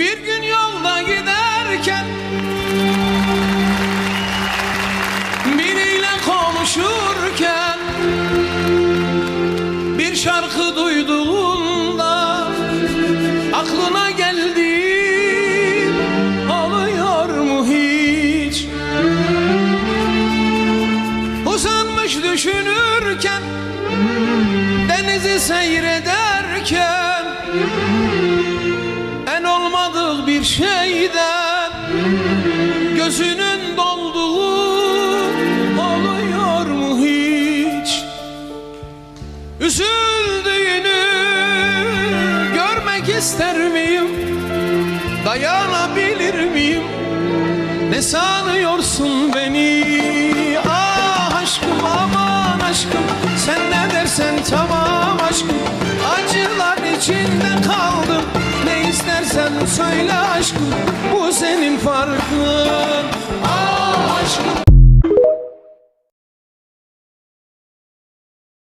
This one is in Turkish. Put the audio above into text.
Bir gün yolda giderken Biriyle konuşurken Bir şarkı duyduğunda Aklına geldi Oluyor mu hiç? Uzanmış düşünürken Denizi seyrederken bir şeyden Gözünün dolduğu Oluyor mu hiç? Üzüldüğünü Görmek ister miyim? Dayanabilir miyim? Ne sanıyorsun beni? Ah aşkım aman aşkım Sen ne dersen tamam aşkım. Acılar içinde kaldım. Ne istersen söyle aşkım bu senin farkın.